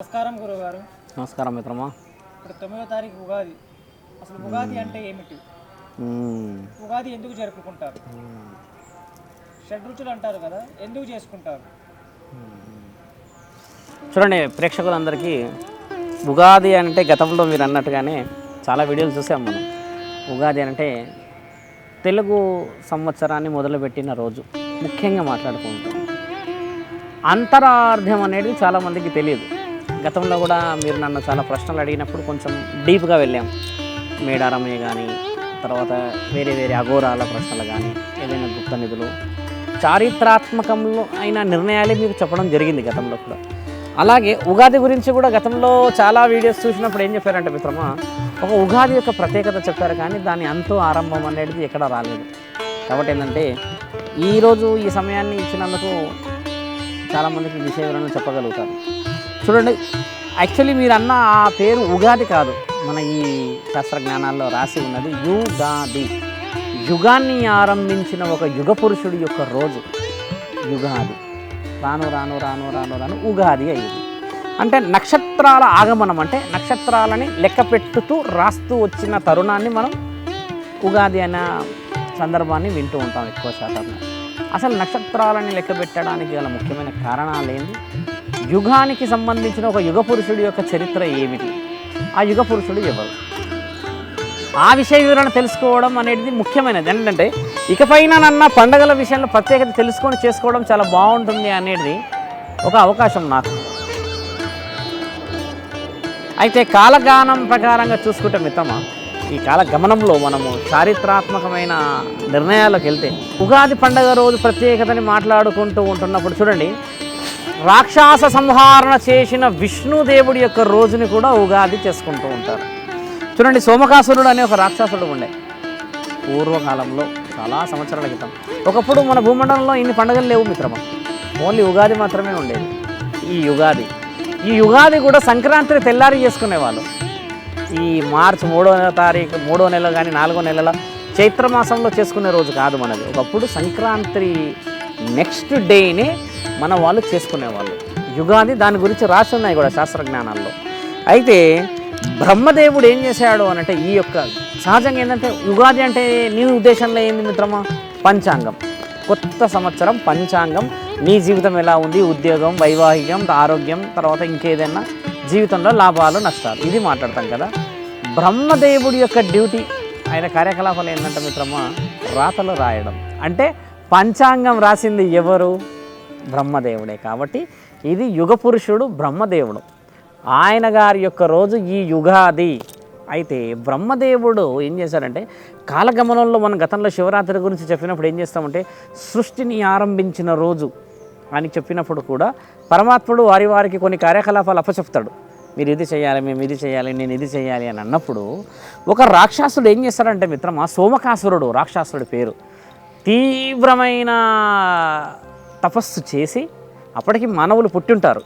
నమస్కారం గురుగారు. నమస్కారం మిత్రమా. ఇప్పుడు తొమ్మిదో తారీఖు ఉగాది. అసలు ఉగాది అంటే ఏమిటి. ఉగాది ఎందుకు జరుపుకుంటారు? షడ్రుచులు అంటారు కదా ఎందుకు చేసుకుంటారు? చూడండి ప్రేక్షకులందరికీ ఉగాది అంటే గతంలో మీరు అన్నట్టుగానే చాలా వీడియోలు చూసాం మనం. ఉగాది అంటే తెలుగు సంవత్సరాన్ని మొదలుపెట్టిన రోజు. ముఖ్యంగా మాట్లాడుకుంటాం. అంతరార్థం అనేది చాలామందికి తెలియదు. గతంలో కూడా మీరు నన్ను చాలా ప్రశ్నలు అడిగినప్పుడు కొంచెం డీప్గా వెళ్ళాం. మేడారమే కానీ తర్వాత వేరే వేరే అఘోరాల ప్రశ్నలు కానీ ఏదైనా గుప్త నిధులు. చారిత్రాత్మకంలో అయిన నిర్ణయాలే మీకు చెప్పడం జరిగింది గతంలో కూడా. అలాగే ఉగాది గురించి కూడా గతంలో చాలా వీడియోస్ చూసినప్పుడు ఏం చెప్పారంటే మిత్రమా ఒక ఉగాది యొక్క ప్రత్యేకత చెప్పారు కానీ దాని అంతో ఆరంభం అనేది ఎక్కడ రాలేదు. కాబట్టి ఏంటంటే ఈరోజు ఈ సమయాన్ని ఇచ్చినందుకు చాలామందికి విషయ వివరణ చెప్పగలుగుతారు. చూడండి యాక్చువల్లీ మీరు అన్న ఆ పేరు ఉగాది కాదు. మన ఈ శాస్త్రజ్ఞానాల్లో రాసి ఉన్నది యుగాది. యుగాన్ని ఆరంభించిన ఒక యుగ పురుషుడి యొక్క రోజు యుగాది. రాను రాను రాను రాను రాను ఉగాది అయ్యింది. అంటే నక్షత్రాల ఆగమనం అంటే నక్షత్రాలని లెక్క పెట్టుతూ రాస్తూ వచ్చిన తరుణాన్ని మనం ఉగాది అనే సందర్భాన్ని వింటూ ఉంటాం ఎక్కువ శాతం అసలు నక్షత్రాలని లెక్క పెట్టడానికి గల ముఖ్యమైన కారణాలు ఏంటి యుగానికి సంబంధించిన ఒక యుగ పురుషుడి యొక్క చరిత్ర ఏమిటి? ఆ యుగ పురుషుడు ఎవరు? ఆ విషయ వివరణ తెలుసుకోవడం అనేది ముఖ్యమైనది. ఏంటంటే ఇకపైన నన్న పండగల విషయంలో ప్రత్యేకత తెలుసుకొని చేసుకోవడం చాలా బాగుంటుంది అనేది ఒక అవకాశం నాకు. అయితే కాలగానం ప్రకారంగా చూసుకుంటే మితమా ఈ కాల గమనంలో మనము చారిత్రాత్మకమైన నిర్ణయాలకు వెళ్తే ఉగాది పండగ రోజు ప్రత్యేకతని మాట్లాడుకుంటూ ఉంటున్నప్పుడు చూడండి రాక్షస సంహారణ చేసిన విష్ణుదేవుడి యొక్క రోజుని కూడా ఉగాది చేసుకుంటూ ఉంటారు. చూడండి సోమకాసురుడు అనే ఒక రాక్షసుడు ఉండే. పూర్వకాలంలో చాలా సంవత్సరాల క్రితం. ఒకప్పుడు మన భూమండలంలో ఇన్ని పండుగలు లేవు మిత్రమా? ఓన్లీ ఉగాది మాత్రమే ఉండేది. ఈ యుగాది ఈ యుగాది కూడా సంక్రాంతిని తెల్లారి చేసుకునేవాళ్ళు. ఈ మార్చ్ మూడో తారీఖు మూడో నెల కానీ నాలుగో నెలల చైత్రమాసంలో చేసుకునే రోజు కాదు మనది. ఒకప్పుడు సంక్రాంతి నెక్స్ట్ డేనే మన వాళ్ళు చేసుకునేవాళ్ళు. యుగాది దాని గురించి రాసి ఉన్నాయి కూడా శాస్త్రజ్ఞానాల్లో అయితే బ్రహ్మదేవుడు ఏం చేశాడు అని అంటే ఈ యొక్క సహజంగా ఏంటంటే యుగాది అంటే నీ ఉద్దేశంలో ఏంది మిత్రమా? పంచాంగం. కొత్త సంవత్సరం పంచాంగం. నీ జీవితం ఎలా ఉంది? ఉద్యోగం వైవాహికం ఆరోగ్యం తర్వాత ఇంకేదైనా జీవితంలో లాభాలు నష్టాలు. ఇది మాట్లాడతాం కదా. బ్రహ్మదేవుడి యొక్క డ్యూటీ ఆయన కార్యకలాపాలు ఏంటంటే మిత్రమా? రాతలు రాయడం. అంటే పంచాంగం రాసింది ఎవరు? బ్రహ్మదేవుడే కాబట్టి ఇది యుగ పురుషుడు బ్రహ్మదేవుడు. ఆయన గారి యొక్క రోజు ఈ యుగాది. అయితే బ్రహ్మదేవుడు ఏం చేశారంటే కాలగమనంలో మన గతంలో శివరాత్రి గురించి చెప్పినప్పుడు ఏం చేస్తామంటే సృష్టిని ఆరంభించిన రోజు అని చెప్పినప్పుడు కూడా పరమాత్ముడు వారి వారికి కొన్ని కార్యకలాపాలు అప్పచెప్తాడు. మీరు ఇది చేయాలి మేము ఇది చేయాలి నేను ఇది చేయాలి అని అన్నప్పుడు ఒక రాక్షసుడు ఏం చేస్తాడంటే మిత్రమా సోమకాసురుడు రాక్షసుడి పేరు. తీవ్రమైన తపస్సు చేసి అప్పటికి మానవులు పుట్టింటారు.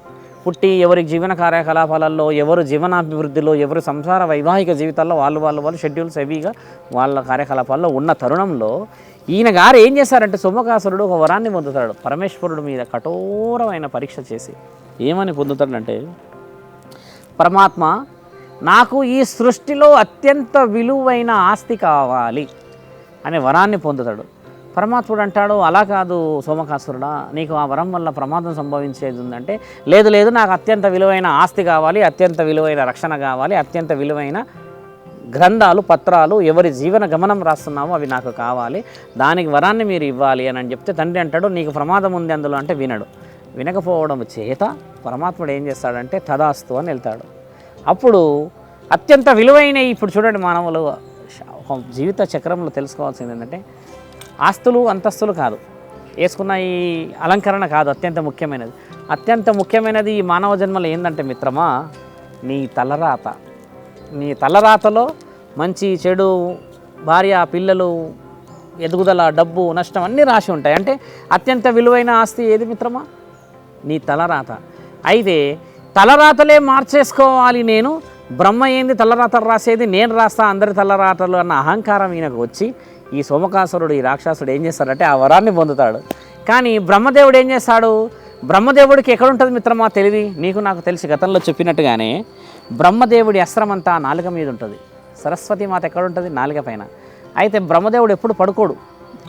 పుట్టి ఎవరి జీవన కార్యకలాపాలలో ఎవరు జీవనాభివృద్ధిలో ఎవరు సంసార వైవాహిక జీవితాల్లో వాళ్ళు వాళ్ళు వాళ్ళు షెడ్యూల్స్ హెవీగా వాళ్ళ కార్యకలాపాల్లో ఉన్న తరుణంలో ఈయన గారు ఏం చేశారంటే సోమకాసురుడు ఒక వరాన్ని పొందుతాడు. పరమేశ్వరుడు మీద కఠోరమైన పరీక్ష చేసి ఏమని పొందుతాడంటే పరమాత్మ నాకు ఈ సృష్టిలో అత్యంత విలువైన ఆస్తి కావాలి అనే వరాన్ని పొందుతాడు. పరమాత్ముడు అంటాడు అలా కాదు సోమకాసురుడా నీకు ఆ వరం వల్ల ప్రమాదం సంభవించేది ఉందంటే లేదు లేదు నాకు అత్యంత విలువైన ఆస్తి కావాలి అత్యంత విలువైన రక్షణ కావాలి అత్యంత విలువైన గ్రంథాలు పత్రాలు ఎవరి జీవన గమనం రాస్తున్నామో అవి నాకు కావాలి దానికి వరాన్ని మీరు ఇవ్వాలి అని చెప్తే తండ్రి అంటాడు నీకు ప్రమాదం ఉంది అందులో అంటే వినడు. వినకపోవడం చేత పరమాత్ముడు ఏం చేస్తాడంటే తదాస్తు అని వెళ్తాడు. అప్పుడు అత్యంత విలువైన ఇప్పుడు చూడండి మానవులు జీవిత చక్రంలో తెలుసుకోవాల్సింది ఏంటంటే ఆస్తులు అంతస్తులు కాదు. వేసుకున్న ఈ అలంకరణ కాదు అత్యంత ముఖ్యమైనది. అత్యంత ముఖ్యమైనది ఈ మానవ జన్మలో ఏంటంటే మిత్రమా నీ తలరాత. నీ తలరాతలో మంచి చెడు భార్య పిల్లలు ఎదుగుదల డబ్బు నష్టం అన్నీ రాసి ఉంటాయి. అంటే అత్యంత విలువైన ఆస్తి ఏది మిత్రమా? నీ తలరాత. అయితే తలరాతలే మార్చేసుకోవాలి నేను. బ్రహ్మ ఏంది తలరాతలు రాసేది? నేను రాస్తా అందరి తలరాతలు అన్న అహంకారం ఈయనకు వచ్చి ఈ సోమకాసురుడు ఈ రాక్షసుడు ఏం చేస్తాడంటే ఆ వరాన్ని పొందుతాడు. కానీ బ్రహ్మదేవుడు ఏం చేస్తాడు? బ్రహ్మదేవుడికి ఎక్కడుంటుంది మిత్రమా తెలివి? నీకు నాకు తెలిసి గతంలో చెప్పినట్టుగానే బ్రహ్మదేవుడి అస్త్రం అంతా నాలుక మీద ఉంటుంది. సరస్వతి మాత ఎక్కడుంటుంది? నాలుక పైన. అయితే బ్రహ్మదేవుడు ఎప్పుడు పడుకోడు.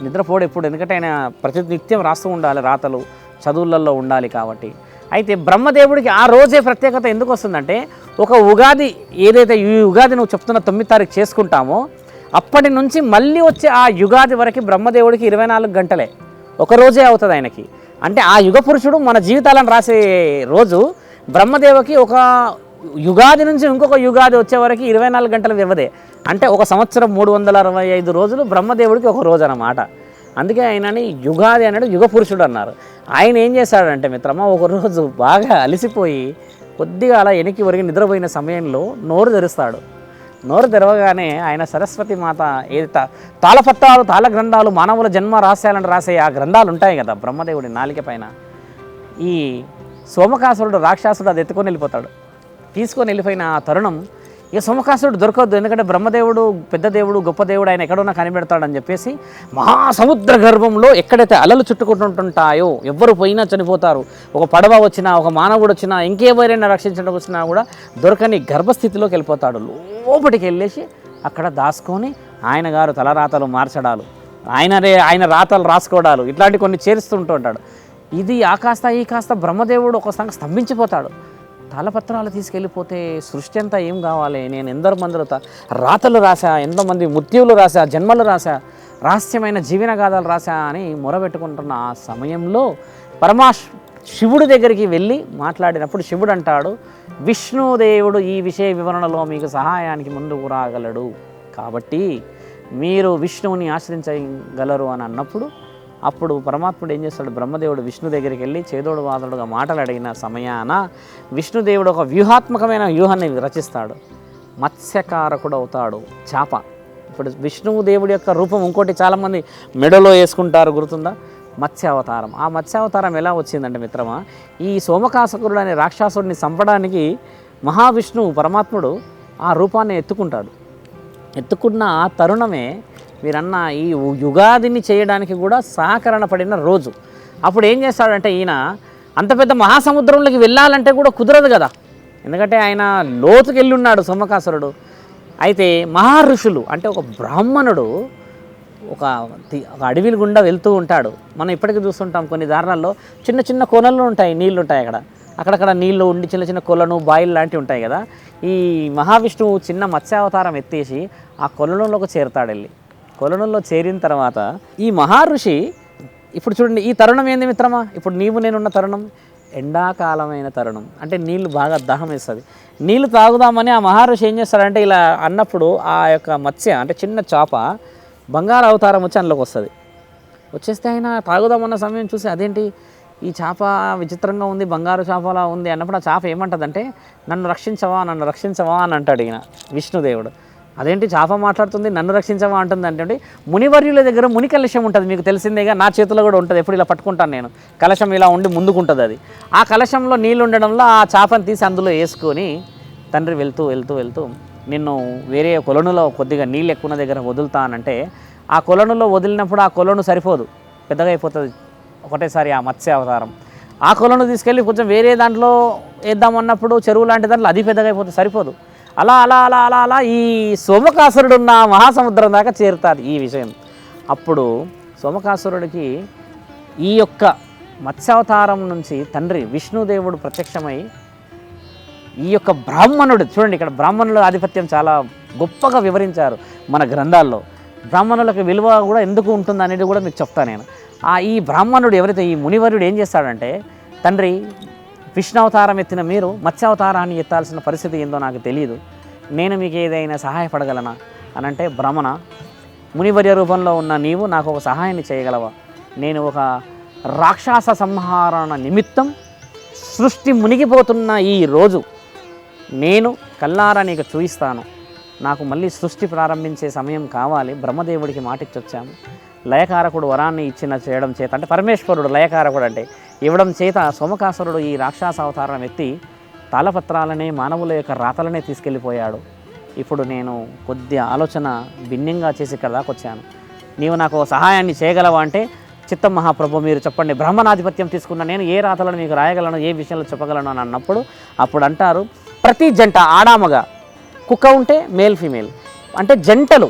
నిద్రపోడు ఎప్పుడు. ఎందుకంటే ఆయన ప్రతి నిత్యం రాస్తూ ఉండాలి రాతలు చదువులలో ఉండాలి కాబట్టి. అయితే బ్రహ్మదేవుడికి ఆ రోజే ప్రత్యేకత ఎందుకు వస్తుందంటే ఒక ఉగాది ఏదైతే ఈ ఉగాది నువ్వు చెప్తున్న తొమ్మిది తారీఖు చేసుకుంటామో అప్పటి నుంచి మళ్ళీ వచ్చే ఆ యుగాది వరకు బ్రహ్మదేవుడికి ఇరవై నాలుగు గంటలే. ఒక రోజే అవుతుంది ఆయనకి. అంటే ఆ యుగ పురుషుడు మన జీవితాలను రాసే రోజు బ్రహ్మదేవకి ఒక యుగాది నుంచి ఇంకొక యుగాది వచ్చే వరకు ఇరవై నాలుగు గంటల వ్యవధే అంటే ఒక సంవత్సరం మూడు వందల అరవై ఐదు రోజులు బ్రహ్మదేవుడికి ఒక రోజు అన్నమాట. అందుకే ఆయనని యుగాది అన్నాడు యుగ పురుషుడు అన్నారు. ఆయన ఏం చేశాడంటే మిత్రమా ఒకరోజు బాగా అలసిపోయి కొద్దిగా అలా వెనక్కి వరకు నిద్రపోయిన సమయంలో నోరు తెరుస్తాడు. నోరు తెరవగానే ఆయన సరస్వతి మాత ఏది తా- తాళపత్రాలు తాళ గ్రంథాలు మానవుల జన్మ రాశాలని రాసే ఆ గ్రంథాలు ఉంటాయి కదా బ్రహ్మదేవుడి నాలిక పైన. ఈ సోమకాసురుడు రాక్షసుడు అది ఎత్తుకొని వెళ్ళిపోతాడు. తీసుకొని వెళ్ళిపోయిన ఆ తరుణం ఇక సోమకాసురుడు దొరకద్దు. ఎందుకంటే బ్రహ్మదేవుడు పెద్ద దేవుడు గొప్ప దేవుడు ఆయన ఎక్కడున్నా కనిపెడతాడని చెప్పేసి మహాసముద్ర గర్భంలో ఎక్కడైతే అలలు చుట్టుకుంటుంటాయో ఎవ్వరు పోయినా చనిపోతారు. ఒక పడవ వచ్చినా ఒక మానవుడు వచ్చినా ఇంకెవరైనా రక్షించడం వచ్చినా కూడా దొరకని గర్భస్థితిలోకి వెళ్ళిపోతాడు. లోపలికి వెళ్ళేసి అక్కడ దాచుకొని ఆయన గారు తలరాతలు మార్చడాలు ఆయనరే ఆయన రాతలు రాసుకోవడాలు ఇట్లాంటి కొన్ని చేరుస్తుంటూ ఉంటాడు ఇది ఆ కాస్త ఈ కాస్త బ్రహ్మదేవుడు ఒకసారి స్తంభించిపోతాడు. తాళపత్రాలు తీసుకెళ్ళిపోతే సృష్టి అంతా ఏం కావాలి? నేను ఎందరు మందిలో రాతలు రాశా ఎంతోమంది మృత్యువులు రాశా జన్మలు రాశా రహస్యమైన జీవన గాథలు రాశా అని మొరబెట్టుకుంటున్న ఆ సమయంలో పరమా శివుడి దగ్గరికి వెళ్ళి మాట్లాడినప్పుడు శివుడు అంటాడు విష్ణుదేవుడు ఈ విషయ వివరణలో మీకు సహాయానికి ముందుకు రాగలడు. కాబట్టి మీరు విష్ణువుని ఆశ్రయించగలరు అని అన్నప్పుడు అప్పుడు పరమాత్ముడు ఏం చేస్తాడు? బ్రహ్మదేవుడు విష్ణు దగ్గరికి వెళ్ళి చేదోడు వాదడుగా మాటలు అడిగిన సమయాన విష్ణుదేవుడు ఒక వ్యూహాత్మకమైన వ్యూహాన్ని రచిస్తాడు. మత్స్యకారకుడు అవుతాడు చేప. ఇప్పుడు విష్ణువు దేవుడి యొక్క రూపం ఇంకోటి చాలామంది మెడలో వేసుకుంటారు గుర్తుందా? మత్స్య అవతారం ఆ మత్స్య అవతారం ఎలా వచ్చిందంటే మిత్రమా ఈ సోమకాసకురుడు అనే రాక్షసుడిని చంపడానికి మహావిష్ణువు పరమాత్ముడు ఆ రూపాన్ని ఎత్తుకుంటాడు. ఎత్తుకున్న ఆ తరుణమే వీరన్న ఈ యుగాదిని చేయడానికి కూడా సహకరణ పడిన రోజు. అప్పుడు ఏం చేస్తాడంటే ఈయన అంత పెద్ద మహాసముద్రంలోకి వెళ్ళాలంటే కూడా కుదరదు కదా. ఎందుకంటే ఆయన లోతుకి వెళ్ళున్నాడు సోమకాసురుడు అయితే మహర్షులు అంటే ఒక బ్రాహ్మణుడు ఒక అడవిలు ఒక గుండా వెళ్తూ ఉంటాడు. మనం ఇప్పటికీ చూస్తుంటాం కొన్ని దారుణాల్లో చిన్న చిన్న కొనలు ఉంటాయి నీళ్ళు ఉంటాయి అక్కడ. అక్కడక్కడ నీళ్ళు ఉండి చిన్న చిన్న కొలను బాయిలు లాంటివి ఉంటాయి కదా. ఈ మహావిష్ణువు చిన్న మత్స్యావతారం ఎత్తేసి ఆ కొలనులోకి చేరుతాడు వెళ్ళి కొలనుల్లో చేరిన తర్వాత ఈ మహర్షి ఇప్పుడు చూడండి ఈ తరుణం ఏంది మిత్రమా? ఇప్పుడు నీవు నేనున్న తరుణం ఎండాకాలమైన తరుణం. అంటే నీళ్ళు బాగా దాహం వేస్తుంది. నీళ్ళు తాగుదామని ఆ మహర్షి ఏం చేస్తాడంటే ఇలా అన్నప్పుడు ఆ యొక్క మత్స్య అంటే చిన్న చేప బంగారు అవతారం వచ్చి అందులోకి వస్తుంది. వచ్చేస్తే ఆయన తాగుదామన్న సమయం చూసి అదేంటి? ఈ చేప విచిత్రంగా ఉంది బంగారు చేపలా ఉంది అన్నప్పుడు ఆ చేప ఏమంటుందంటే నన్ను రక్షించవా నన్ను రక్షించవా అని అంటాడు ఈయన విష్ణుదేవుడు. అదేంటి చేప మాట్లాడుతుంది నన్ను రక్షించమా అంటుంది అంటే మునివర్యుల దగ్గర ముని కలశం ఉంటుంది మీకు తెలిసిందేగా నా చేతిలో కూడా ఉంటుంది ఎప్పుడు ఇలా పట్టుకుంటాను నేను. కలశం ఇలా ఉండి ముందుకుంటుంది అది. ఆ కలశంలో నీళ్ళు ఉండడంలో ఆ చాపను తీసి అందులో వేసుకొని తండ్రి వెళ్తూ వెళ్తూ వెళ్తూ నిన్ను వేరే కొలనులో కొద్దిగా నీళ్ళు ఎక్కువ దగ్గర వదులుతానంటే ఆ కొలనులో వదిలినప్పుడు ఆ కొలను సరిపోదు పెద్దగా అయిపోతుంది. ఒకటేసారి ఆ మత్స్య అవతారం. ఆ కొలను తీసుకెళ్ళి కొంచెం వేరే దాంట్లో వేద్దామన్నప్పుడు చెరువు లాంటి దాంట్లో అది పెద్దగా అయిపోతుంది సరిపోదు. అలా అలా అలా అలా అలా ఈ సోమకాసురుడు ఉన్న మహాసముద్రం దాకా చేరుతుంది ఈ విషయం. అప్పుడు సోమకాసురుడికి ఈ యొక్క మత్స్యావతారం నుంచి తండ్రి విష్ణుదేవుడు ప్రత్యక్షమై ఈ యొక్క బ్రాహ్మణుడు చూడండి ఇక్కడ బ్రాహ్మణుల ఆధిపత్యం చాలా గొప్పగా వివరించారు మన గ్రంథాల్లో. బ్రాహ్మణులకు విలువ కూడా ఎందుకు ఉంటుంది అనేది కూడా మీకు చెప్తాను నేను. ఆ ఈ బ్రాహ్మణుడు ఎవరైతే ఈ మునివరుడు ఏం చేస్తాడంటే తండ్రి విష్ణావతారం ఎత్తిన మీరు మత్స్యావతారాన్ని ఎత్తాల్సిన పరిస్థితి ఏందో నాకు తెలియదు నేను మీకు ఏదైనా సహాయపడగలనా? అని అంటే భ్రమణ మునివర్య రూపంలో ఉన్న నీవు నాకు ఒక సహాయాన్ని చేయగలవా? నేను ఒక రాక్షస సంహారణ నిమిత్తం సృష్టి మునిగిపోతున్న ఈ రోజు నేను కల్లారా నీకు చూయిస్తాను. నాకు మళ్ళీ సృష్టి ప్రారంభించే సమయం కావాలి. బ్రహ్మదేవుడికి మాటిచ్చొచ్చాము లయకారకుడు వరాన్ని ఇచ్చిన చేయడం చేత అంటే పరమేశ్వరుడు లయకారకుడు అంటే ఇవ్వడం చేత సోమకాసురుడు ఈ రాక్షస అవతారం ఎత్తి తాళపత్రాలనే మానవుల యొక్క రాతలనే తీసుకెళ్ళిపోయాడు. ఇప్పుడు నేను కొద్ది ఆలోచన భిన్నంగా చేసి ఇక్కడ దాకొచ్చాను నీవు నాకు సహాయాన్ని చేయగలవా అంటే చిత్తం మహాప్రభు మీరు చెప్పండి బ్రహ్మణాధిపత్యం తీసుకున్న నేను ఏ రాతలను మీకు రాయగలను ఏ విషయంలో చెప్పగలను అని అన్నప్పుడు అప్పుడు అంటారు ప్రతి జంట ఆడామగా కుక్క ఉంటే మేల్ ఫీమేల్. అంటే జంటలు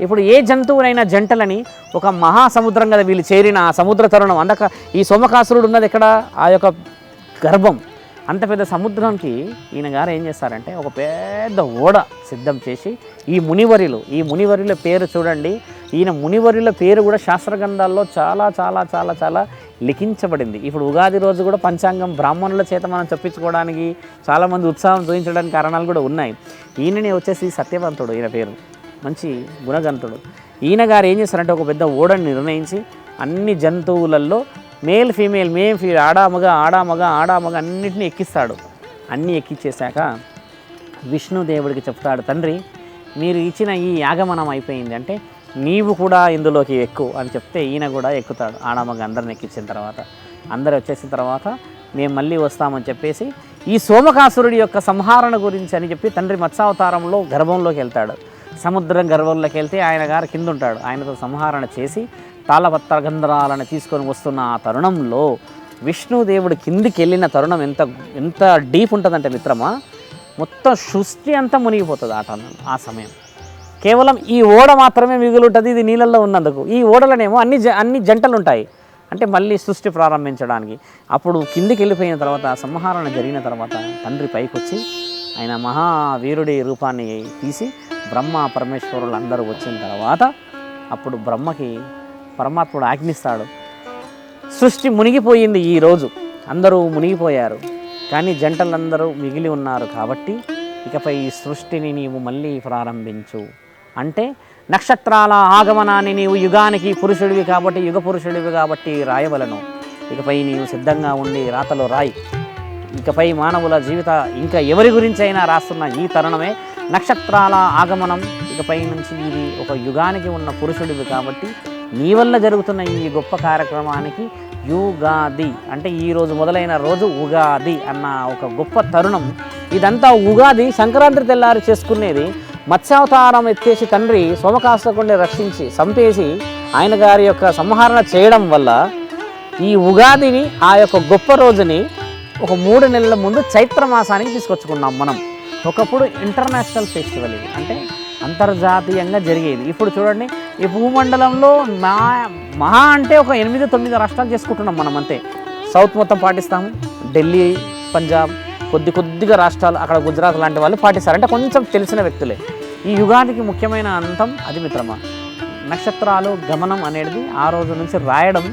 ఇప్పుడు ఏ జంతువునైనా జంటలని ఒక మహాసముద్రం కదా వీళ్ళు చేరిన ఆ సముద్ర తరుణం. అందక ఈ సోమకాసురుడు ఉన్నది ఎక్కడ? ఆ యొక్క గర్భం. అంత పెద్ద సముద్రంకి ఈయన గారు ఏం చేస్తారంటే ఒక పెద్ద ఓడ సిద్ధం చేసి ఈ మునివరిలు ఈ మునివరిల పేరు చూడండి. ఈయన మునివరిల పేరు కూడా శాస్త్రగ్రంథాల్లో చాలా చాలా చాలా చాలా లిఖించబడింది. ఇప్పుడు ఉగాది రోజు కూడా పంచాంగం బ్రాహ్మణుల చేత మనం చెప్పించుకోవడానికి చాలామంది ఉత్సాహం చూపించడానికి కారణాలు కూడా ఉన్నాయి. ఈయననే వచ్చేసి సత్యవంతుడు ఈయన పేరు. మంచి గుణగంతుడు ఈయన గారు ఏం చేస్తారంటే ఒక పెద్ద ఓడని నిర్ణయించి అన్ని జంతువులలో మేల్ ఫీమేల్ మేల్ ఫీ ఆడామగ ఆడామగ ఆడామగ అన్నిటిని ఎక్కిస్తాడు. అన్నీ ఎక్కిచ్చేశాక విష్ణుదేవుడికి చెప్తాడు తండ్రి మీరు ఇచ్చిన ఈ యాగమనం అయిపోయింది. అంటే నీవు కూడా ఇందులోకి ఎక్కు అని చెప్తే ఈయన కూడా ఎక్కుతాడు ఆడామగ అందరిని ఎక్కించిన తర్వాత. అందరు వచ్చేసిన తర్వాత మేము మళ్ళీ వస్తామని చెప్పేసి ఈ సోమకాసురుడి యొక్క సంహరణ గురించి అని చెప్పి తండ్రి మత్స్యావతారంలో గర్భంలోకి వెళ్తాడు. సముద్రం గర్వంలోకి వెళ్తే ఆయన గారు కింద ఉంటాడు ఆయనతో సంహారణ చేసి తాళపత్ర గంధరాలను తీసుకొని వస్తున్న ఆ తరుణంలో విష్ణుదేవుడు కిందికి వెళ్ళిన తరుణం ఎంత ఎంత డీప్ ఉంటుందంటే మిత్రమా మొత్తం సృష్టి అంతా మునిగిపోతుంది ఆ టర్న్ ఆ సమయం. కేవలం ఈ ఓడ మాత్రమే మిగిలి ఉంటుంది ఇది నీళ్ళల్లో ఉన్నందుకు. ఈ ఓడలనేమో అన్ని జ అన్ని జంటలు ఉంటాయి అంటే మళ్ళీ సృష్టి ప్రారంభించడానికి. అప్పుడు కిందికి వెళ్ళిపోయిన తర్వాత సంహారణ జరిగిన తర్వాత తండ్రి పైకి వచ్చి ఆయన మహావీరుడి రూపాన్ని తీసి బ్రహ్మ పరమేశ్వరులు అందరూ వచ్చిన తర్వాత అప్పుడు బ్రహ్మకి పరమాత్ముడు ఆజ్ఞిస్తాడు. సృష్టి మునిగిపోయింది ఈరోజు అందరూ మునిగిపోయారు. కానీ జంటలందరూ మిగిలి ఉన్నారు కాబట్టి ఇకపై ఈ సృష్టిని నీవు మళ్ళీ ప్రారంభించు. అంటే నక్షత్రాల ఆగమనాన్ని నీవు యుగానికి పురుషుడివి కాబట్టి యుగ పురుషుడివి కాబట్టి రాయవలను. ఇకపై నీవు సిద్ధంగా ఉండి రాతలో రాయి. ఇకపై మానవుల జీవిత ఇంకా ఎవరి గురించి అయినా రాస్తున్న ఈ తరుణమే నక్షత్రాల ఆగమనం. ఇకపై నుంచి ఇది ఒక యుగానికి ఉన్న పురుషుడివి కాబట్టి నీ వల్ల జరుగుతున్న ఈ గొప్ప కార్యక్రమానికి యుగాది. అంటే ఈరోజు మొదలైన రోజు ఉగాది అన్న ఒక గొప్ప తరుణం. ఇదంతా ఉగాది సంక్రాంతి తెల్లారి చేసుకునేది. మత్స్యావతారం ఎత్తేసి తండ్రి సోమకాస్తకుండా రక్షించి చంపేసి ఆయన గారి యొక్క సంహరణ చేయడం వల్ల ఈ ఉగాదిని ఆ యొక్క గొప్ప రోజుని ఒక మూడు నెలల ముందు చైత్ర మాసానికి తీసుకొచ్చుకున్నాం మనం. ఒకప్పుడు ఇంటర్నేషనల్ ఫెస్టివల్ ఇది. అంటే అంతర్జాతీయంగా జరిగేది. ఇప్పుడు చూడండి ఈ భూమండలంలో మా మహా అంటే ఒక ఎనిమిది తొమ్మిది రాష్ట్రాలు చేసుకుంటున్నాం మనం అంతే. సౌత్ మొత్తం పాటిస్తాము. ఢిల్లీ పంజాబ్ కొద్ది కొద్దిగా రాష్ట్రాలు అక్కడ గుజరాత్ లాంటి వాళ్ళు పాటిస్తారు అంటే కొంచెం తెలిసిన వ్యక్తులే. ఈ యుగానికి ముఖ్యమైన అంతం అది మిత్రమా? నక్షత్రాలు గమనం అనేది ఆ రోజు నుంచి రాయడం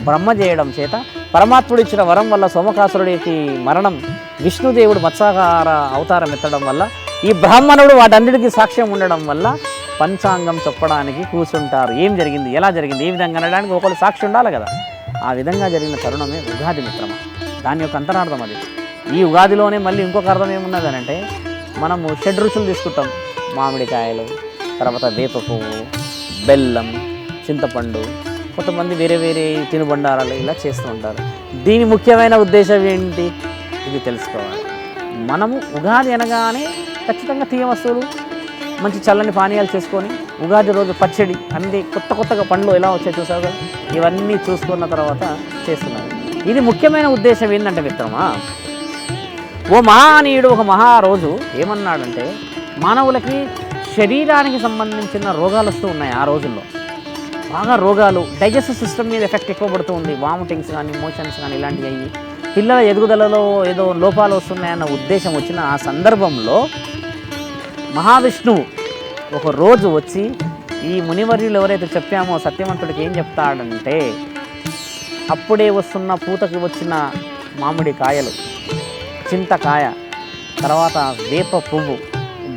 బ్రహ్మ చేయడం చేత పరమాత్ముడు ఇచ్చిన వరం వల్ల సోమకాసురుడికి మరణం విష్ణుదేవుడు మత్స్యాహార అవతారం ఎత్తడం వల్ల ఈ బ్రాహ్మణుడు వాటన్నిటికీ సాక్ష్యం ఉండడం వల్ల పంచాంగం చెప్పడానికి కూర్చుంటారు ఏం జరిగింది? ఎలా జరిగింది? ఏ విధంగా అనడానికి ఒకళ్ళు సాక్షి ఉండాలి కదా. ఆ విధంగా జరిగిన తరుణమే ఉగాది మిత్రమ. దాని యొక్క అంతరార్థం అది. ఈ ఉగాదిలోనే మళ్ళీ ఇంకొక అర్థం ఏమున్నది అని అంటే మనము షడ్ రుచులు తీసుకుంటాం. మామిడికాయలు తర్వాత వేప పువ్వు బెల్లం చింతపండు కొంతమంది వేరే వేరే తినుబండారాలు ఇలా చేస్తూ ఉంటారు. దీని ముఖ్యమైన ఉద్దేశం ఏంటి? ఇది తెలుసుకోవాలి. మనము ఉగాది అనగానే ఖచ్చితంగా తీయ వస్తువులు మంచి చల్లని పానీయాలు చేసుకొని ఉగాది రోజు పచ్చడి అన్ని కొత్త కొత్తగా పండ్లు ఎలా వచ్చాయి చూసారు ఇవన్నీ చూసుకున్న తర్వాత చేస్తున్నారు. ఇది ముఖ్యమైన ఉద్దేశం ఏంటంటే మిత్రమా ఓ మహానీయుడు ఒక మహారోజు ఏమన్నాడంటే మానవులకి శరీరానికి సంబంధించిన రోగాలు వస్తూ ఉన్నాయి ఆ రోజుల్లో. బాగా రోగాలు డైజెస్టివ్ సిస్టమ్ మీద ఎఫెక్ట్ ఎక్కువ పడుతుంది. వామిటింగ్స్ కానీ మోషన్స్ కానీ ఇలాంటివి అయ్యి. పిల్లల ఎదుగుదలలో ఏదో లోపాలు వస్తున్నాయన్న ఉద్దేశం వచ్చిన ఆ సందర్భంలో మహావిష్ణువు ఒక రోజు వచ్చి ఈ మునివర్యులు ఎవరైతే చెప్పామో సత్యవంతుడికి ఏం చెప్తాడంటే అప్పుడే వస్తున్న పూతకి వచ్చిన మామిడి కాయలు చింతకాయ తర్వాత వేప పువ్వు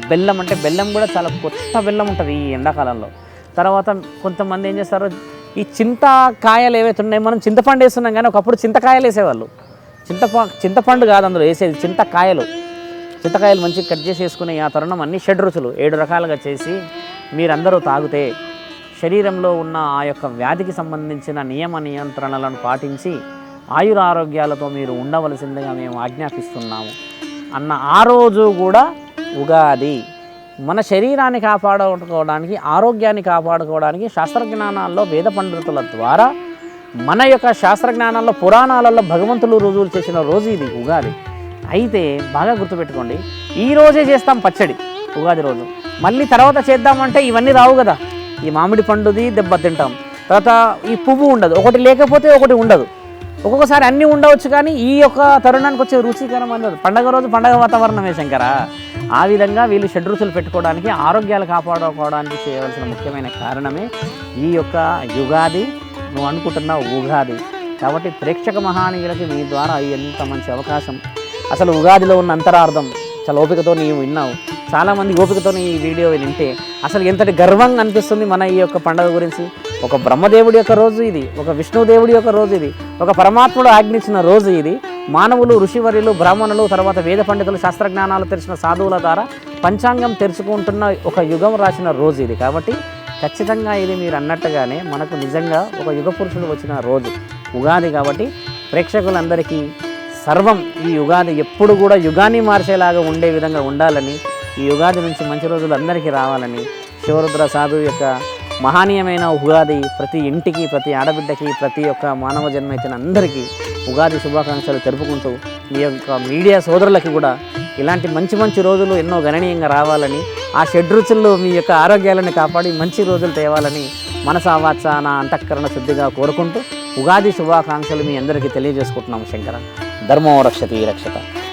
బెల్లం. అంటే బెల్లం కూడా చాలా కొత్త బెల్లం ఉంటుంది ఈ ఎండాకాలంలో. తర్వాత కొంతమంది ఏం చేస్తారు ఈ చింతకాయలు ఏవైతే ఉన్నాయి మనం చింతపండు వేస్తున్నాం కానీ ఒకప్పుడు చింతకాయలు వేసేవాళ్ళు. చింతప చింతపండు కాదు అందులో వేసేది చింతకాయలు. చింతకాయలు మంచిగా కట్ చేసి వేసుకునే ఆ తరుణం అన్ని షడ్ రుచులు ఏడు రకాలుగా చేసి మీరందరూ తాగితే శరీరంలో ఉన్న ఆ యొక్క వ్యాధికి సంబంధించిన నియమ నియంత్రణలను పాటించి ఆయురారోగ్యాలతో మీరు ఉండవలసిందిగా మేము ఆజ్ఞాపిస్తున్నాము. అన్న ఆ రోజు కూడా ఉగాది. మన శరీరాన్ని కాపాడుకోవడానికి ఆరోగ్యాన్ని కాపాడుకోవడానికి శాస్త్రజ్ఞానాల్లో వేద పండితుల ద్వారా మన యొక్క శాస్త్రజ్ఞానాల్లో పురాణాలలో భగవంతులు రుజువులు చేసిన రోజు ఇది ఉగాది. అయితే బాగా గుర్తుపెట్టుకోండి ఈ రోజే చేస్తాం పచ్చడి ఉగాది రోజు. మళ్ళీ తర్వాత చేద్దామంటే ఇవన్నీ రావు కదా. ఈ మామిడి పండుది దెబ్బ తింటాం. తర్వాత ఈ పువ్వు ఉండదు ఒకటి లేకపోతే ఒకటి ఉండదు. ఒక్కొక్కసారి అన్నీ ఉండవచ్చు కానీ ఈ యొక్క తరుణానికి వచ్చే రుచికరం అన్నది పండగ రోజు పండగ వాతావరణమే శంకరా. ఆ విధంగా వీళ్ళు షడ్రుచులు పెట్టుకోవడానికి ఆరోగ్యాలు కాపాడుకోవడానికి చేయవలసిన ముఖ్యమైన కారణమే ఈ యొక్క యుగాది. నువ్వు అనుకుంటున్న ఉగాది. కాబట్టి ప్రేక్షక మహానీయులకి మీ ద్వారా ఎంత మంచి అవకాశం. అసలు ఉగాదిలో ఉన్న అంతరార్థం చాలా ఓపికతో నీవు విన్నావు. చాలామంది ఓపికతో ఈ వీడియో వింటే అసలు ఎంతటి గర్వంగా అనిపిస్తుంది మన ఈ యొక్క పండుగ గురించి. ఒక బ్రహ్మదేవుడి యొక్క రోజు ఇది ఒక విష్ణుదేవుడి యొక్క రోజు ఇది ఒక పరమాత్ముడు ఆజ్ఞించిన రోజు ఇది. మానవులు ఋషివర్యులు బ్రాహ్మణులు తర్వాత వేద పండితులు శాస్త్రజ్ఞానాలు తెలిసిన సాధువుల ద్వారా పంచాంగం తెరుచుకుంటున్న ఒక యుగం రాసిన రోజు ఇది. కాబట్టి ఖచ్చితంగా ఇది మీరు అన్నట్టుగానే మనకు నిజంగా ఒక యుగ పురుషుడు వచ్చిన రోజు ఉగాది కాబట్టి ప్రేక్షకులందరికీ సర్వం ఈ యుగాది ఎప్పుడు కూడా యుగాన్ని మార్చేలాగా ఉండే విధంగా ఉండాలని ఈ యుగాది నుంచి మంచి రోజులు అందరికీ రావాలని శివరుద్ర సాధు యొక్క మహనీయమైన ఉగాది ప్రతి ఇంటికి ప్రతి ఆడబిడ్డకి ప్రతి ఒక్క మానవ జన్మ అందరికీ ఉగాది శుభాకాంక్షలు తెలుపుకుంటూ మీ యొక్క మీడియా సోదరులకి కూడా ఇలాంటి మంచి మంచి రోజులు ఎన్నో గణనీయంగా రావాలని ఆ షడ్రుచుల్లో మీ యొక్క ఆరోగ్యాలను కాపాడి మంచి రోజులు తేవాలని మనసా నా అంతఃకరణ శుద్ధిగా కోరుకుంటూ ఉగాది శుభాకాంక్షలు మీ అందరికీ తెలియజేసుకుంటున్నాము శంకర. ధర్మో రక్షతి రక్షత.